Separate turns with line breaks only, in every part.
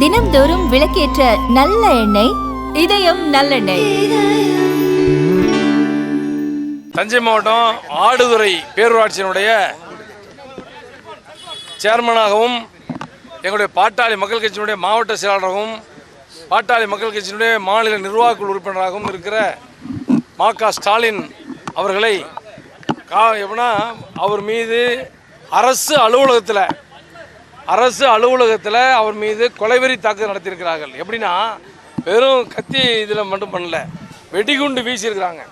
தினம்தோறும் விளக்கேற்ற நல்ல எண்ணெய் இதயம் நல்லெண்ணெய்.
தஞ்சை மாவட்டம் ஆடுதுறை பேரூராட்சியினுடைய சேர்மனாகவும் எங்களுடைய பாட்டாளி மக்கள் கட்சியினுடைய மாவட்ட செயலாளராகவும் பாட்டாளி மக்கள் கட்சியினுடைய மாநில நிர்வாக குழு உறுப்பினராகவும் இருக்கிற மா க. ஸ்டாலின் அவர்களை கா எப்படின்னா அவர் மீது அரசு அலுவலகத்தில் அரசு அலுவலகத்தில் அவர் மீது கொலைவெறி தாக்குதல் நடத்தியிருக்கிறார்கள். எப்படின்னா வெறும் கத்தி இதில் மட்டும் பண்ணல வெடிகுண்டு வீசியிருக்கிறாங்க.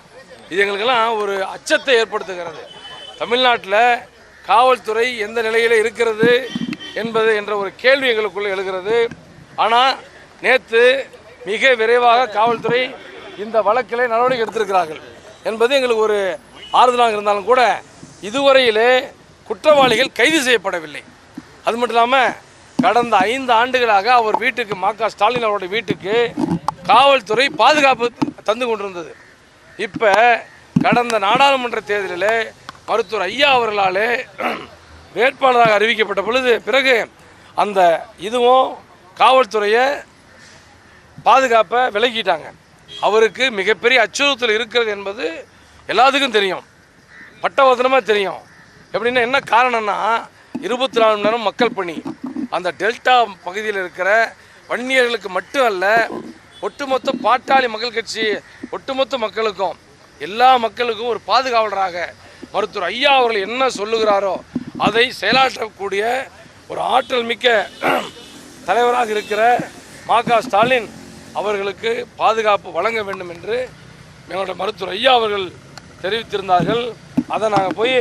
இது எங்களுக்கெல்லாம் ஒரு அச்சத்தை ஏற்படுத்துகிறது. தமிழ்நாட்டில் காவல்துறை எந்த நிலையில் இருக்கிறது என்பது என்ற ஒரு கேள்வி எங்களுக்குள்ளே எழுகிறது. ஆனால் நேற்று மிக விரைவாக காவல்துறை இந்த வழக்கில் நடவடிக்கை எடுத்திருக்கிறார்கள் என்பது எங்களுக்கு ஒரு ஆறுதலாக இருந்தாலும் கூட இதுவரையிலே குற்றவாளிகள் கைது செய்யப்படவில்லை. அது மட்டும் இல்லாமல் கடந்த ஐந்து ஆண்டுகளாக அவர் வீட்டுக்கு மா க. ஸ்டாலின் அவருடைய வீட்டுக்கு காவல்துறை பாதுகாப்பு தந்து கொண்டிருந்தது. இப்போ கடந்த நாடாளுமன்ற தேர்தலில் மருத்துவர் ஐயா அவர்களாலே வேட்பாளராக அறிவிக்கப்பட்ட பொழுது பிறகு அந்த இதுவும் காவல்துறையை பாதுகாப்பை விலக்கிட்டாங்க. அவருக்கு மிகப்பெரிய அச்சுறுத்தல் இருக்கிறது என்பது எல்லாத்துக்கும் தெரியும். பட்டவசனமாக தெரியும். எப்படின்னா என்ன காரணம்னா இருபத்தி நாலு மணி நேரம் மக்கள் பணி. அந்த டெல்டா பகுதியில் இருக்கிற வன்னியர்களுக்கு மட்டும் அல்ல ஒட்டுமொத்த பாட்டாளி மக்கள் கட்சி ஒட்டுமொத்த மக்களுக்கும் எல்லா மக்களுக்கும் ஒரு பாதுகாவலராக மருத்துவர் ஐயா அவர்கள் என்ன சொல்லுகிறாரோ அதை செயலாற்றக்கூடிய ஒரு ஆற்றல் மிக்க தலைவராக இருக்கிற மா க ஸ்டாலின் அவர்களுக்கு பாதுகாப்பு வழங்க வேண்டும் என்று எங்களோட மருத்துவர் ஐயா அவர்கள் தெரிவித்திருந்தார்கள். அதை நாங்கள் போய்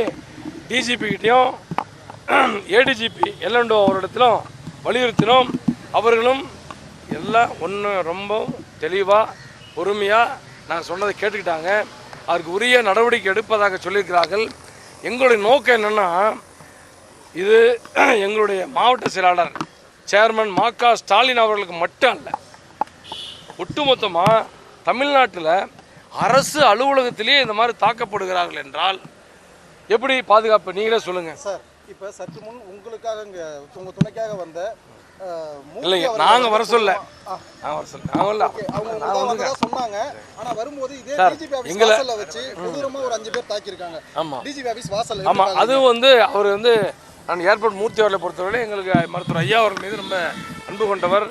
டிஜிபி கிட்டேயும் ஏடிஜிபி எல்என்டோ அவரிடத்திலும் வலியுறுத்தினோம். அவர்களும் எல்லாம் ஒன்று ரொம்ப தெளிவாக பொறுமையாக நாங்கள் சொன்னதை கேட்டுக்கிட்டாங்க. அதற்கு உரிய நடவடிக்கை எடுப்பதாக சொல்லியிருக்கிறார்கள். எங்களுடைய நோக்கம் என்னென்னா இது எங்களுடைய மாவட்ட செயலாளர் சேர்மன் மா க ஸ்டாலின் அவர்களுக்கு மட்டும் அல்ல ஒட்டுமொத்தமாக தமிழ்நாட்டில் அரசு அலுவலகத்திலேயே இந்த மாதிரி தாக்கப்படுகிறார்கள் என்றால் எப்படி பாதுகாப்பு? நீங்களே சொல்லுங்கள்
சார் இப்போ சற்று முன் உங்களுக்காக இங்கே உங்கள் துணைக்காக வந்த
இல்லைங்க நாங்கள் வர சொல்ல. நான் வர சொல்ல. நான்
அவங்க
நான்
வந்ததா சொன்னாங்க. ஆனா வரும்போது இதே டிஜிபி ஆபீஸ் வாசல்ல வச்சு கொடூரமா ஒரு அஞ்சு பேர் தாக்கியிருக்காங்க.
ஆமாம்
டிஜிபி ஆபீஸ் வாசல்ல எப்படி
அது வந்து அவர் வந்து நான் ஏர்போர்ட் மூர்த்தி அவர்களை பொறுத்தவரை எங்களுக்கு மருத்துவர் ஐயா அவர்கள் மீது ரொம்ப அன்பு கொண்டவர்.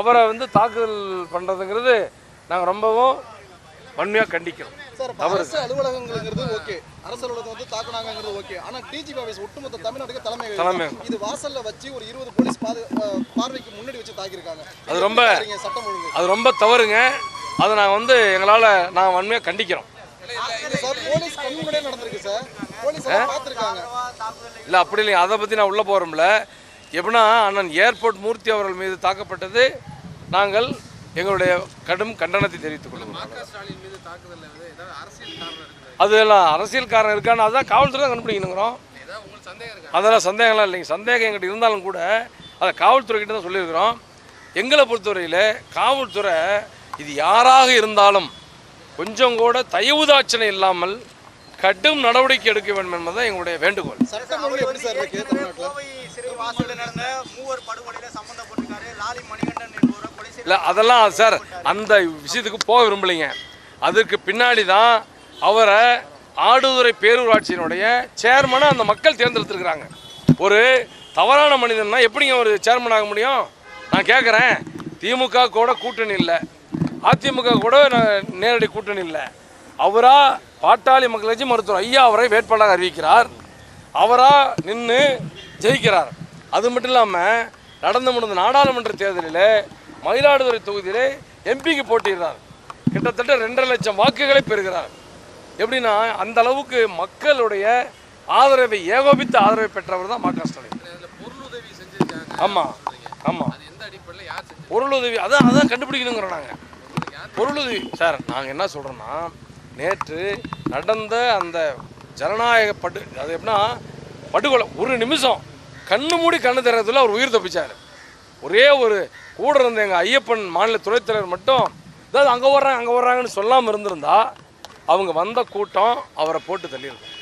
அவரை வந்து தாக்குதல் பண்ணுறதுங்கிறது நாங்கள் ரொம்பவும் வன்மையாக கண்டிக்கிறோம்.
சார் அரசு அலுவலகங்கிறது ஓகே. அரசு அலுவலகம் வந்து தாக்குனாங்கிறது ஓகே. ஆனா டிஜிபி ஆபீஸ் ஒட்டுமொத்த தமிழ்நாட்டுக்கு தலைமை. இது வாசல்ல வச்சு ஒரு இருபது போலீஸ் பார்வைக்கு முன்னாடி வச்சு தாக்கியிருக்காங்க.
அது ரொம்ப-
சட்டம் ஒழுங்கு.
அது ரொம்ப தவறுங்க. அதை நாங்கள் வந்து எங்களால் நான் வன்மையாக கண்டிக்கிறோம்.
இல்லை
அப்படி இல்லைங்க. அதை பற்றி நான் உள்ளே போகிறோம்ல எப்படின்னா அண்ணன் ஏர்போர்ட் மூர்த்தி அவர்கள் மீது தாக்கப்பட்டது. நாங்கள் எங்களுடைய கடும் கண்டனத்தை தெரிவித்துக் கொள்கிறோம். அதெல்லாம் அரசியல் காரணம் இருக்கான்னு அதான் காவல்துறை தான் கண்டுபிடிக்கணுங்கிறோம் அதெல்லாம் சந்தேகம்லாம் இல்லைங்க. சந்தேகம் எங்கிட்ட இருந்தாலும் கூட அதை காவல்துறை கிட்ட தான் சொல்லியிருக்கிறோம். எங்களை பொறுத்தவரையில் காவல்துறை இது யாராக இருந்தாலும் கொஞ்சம் கூட தயவுதாட்சணை இல்லாமல் கடும் நடவடிக்கை எடுக்க வேண்டும் என்பதுதான் எங்களுடைய வேண்டுகோள்.
மூவர் படுகொலையில சம்பந்தப்பட்டிருக்காரு லாலி மணிகண்டன்
இல்லை அதெல்லாம் சார் அந்த விஷயத்துக்கு போக விரும்பலைங்க. அதுக்கு பின்னாடி தான் அவரை ஆடுதுறை பேரூராட்சியினுடைய சேர்மனை அந்த மக்கள் தேர்ந்தெடுத்துருக்குறாங்க. ஒரு தவறான மனிதன்னா எப்படிங்க ஒரு சேர்மன் ஆக முடியும்? நான் கேட்குறேன் திமுக கூட கூட்டணி இல்லை. அதிமுக கூட நான் நேரடி கூட்டணி இல்லை. அவராக பாட்டாளி மக்கள் கட்சி மருத்துவர் ஐயா அவரை வேட்பாளராக அறிவிக்கிறார். அவராக நின்று ஜெயிக்கிறார். அது மட்டும் இல்லாமல் நடந்து முடிந்த நாடாளுமன்ற தேர்தலில் மயிலாடுதுறை தொகுதியிலே எம்பிக்கு போட்டியிடுறார். கிட்டத்தட்ட ரெண்டரை லட்சம் வாக்குகளை பெறுகிறார். எப்படின்னா அந்த அளவுக்கு மக்களுடைய ஆதரவை ஏகோபித்த ஆதரவை பெற்றவர் தான் மா ஸ்டாலின். ஆமாம் ஆமாம் பொருளுதவி அதான் அதான் கண்டுபிடிக்கணுங்கிறோம் நாங்கள் பொருளுதவி சார் நாங்கள் என்ன சொல்கிறோன்னா நேற்று நடந்த அந்த ஜனநாயக படு அது எப்படின்னா படுகொலை ஒரு நிமிஷம் கண்ணு மூடி கண்ணு திறத்துல அவர் உயிர் தப்பிச்சார். ஒரே ஒரு கூட இருந்த எங்கள் ஐயப்பன் மாநில துணைத் தலைவர் மட்டும் அதாவது அங்கே வர்றாங்க அங்கே வர்றாங்கன்னு சொல்லாமல் இருந்திருந்தா அவங்க வந்த கூட்டம் அவரை போட்டு தள்ளியிருக்கும்.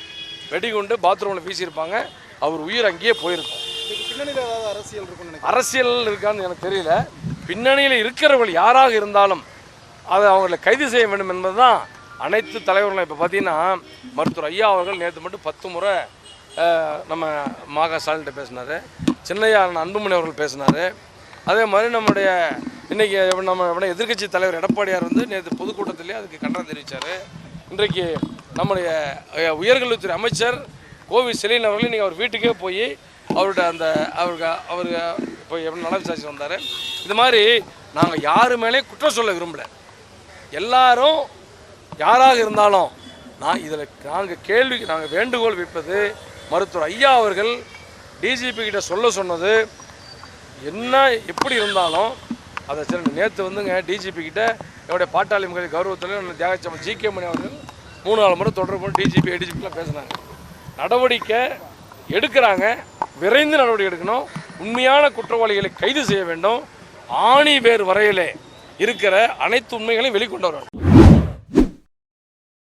வெடிகுண்டு பாத்ரூமில் வீசியிருப்பாங்க அவர் உயிர் அங்கேயே போயிருக்கும்.
பின்னணியில் ஏதாவது அரசியல்
இருக்கான்னு எனக்கு தெரியல. பின்னணியில் இருக்கிறவர்கள் யாராக இருந்தாலும் அதை அவங்களை கைது செய்ய வேண்டும் என்பதுதான் அனைத்து தலைவர்களும். இப்போ பார்த்தீங்கன்னா மருத்துவர் ஐயா அவர்கள் நேற்று மட்டும் பத்து முறை நம்ம மாகா ஸ்டாலின்கிட்ட பேசினார். சின்னையா அன்புமணி அவர்கள் பேசினார். அதே மாதிரி நம்முடைய இன்றைக்கி நம்ம எதிர்க்கட்சி தலைவர் எடப்பாடியார் வந்து நேற்று பொதுக்கூட்டத்திலே அதுக்கு கண்டனம் தெரிவித்தார் இன்றைக்கு நம்முடைய உயர்கல்வித்துறை அமைச்சர் கோவி செலின் அவர்கள் இன்றைக்கி அவர் வீட்டுக்கே போய் அவருடைய அந்த அவருக்கு அவருக்கு இப்போ எப்படி நல விசாரிச்சு வந்தார். இது மாதிரி நாங்கள் யாரு மேலேயும் குற்றம் சொல்ல விரும்பல. எல்லாரும் யாராக இருந்தாலும் நான் இதில் நாங்கள் கேள்வி நாங்கள் வேண்டுகோள் வைப்பது மருத்துவர் ஐயா அவர்கள் டிஜிபி கிட்ட சொல்ல சொன்னது என்ன எப்படி இருந்தாலும் அதை சரி நேற்று வந்துங்க டிஜிபி கிட்ட என்னுடைய பாட்டாளி மக்கள் கௌரவத்தில் தியாகச்சம் ஜி கே மணி அவர்கள் மூணு நாலு முறை தொடர்பு பண்ணி டிஜிபி ஏடிஜிபிலாம் பேசினாங்க. நடவடிக்கை எடுக்கிறாங்க. விரைந்து நடவடிக்கை எடுக்கணும். உண்மையான குற்றவாளிகளை கைது செய்ய வேண்டும். ஆணி வேர் வரையிலே இருக்கிற அனைத்து உண்மைகளையும் வெளிக்கொண்டு வரணும்.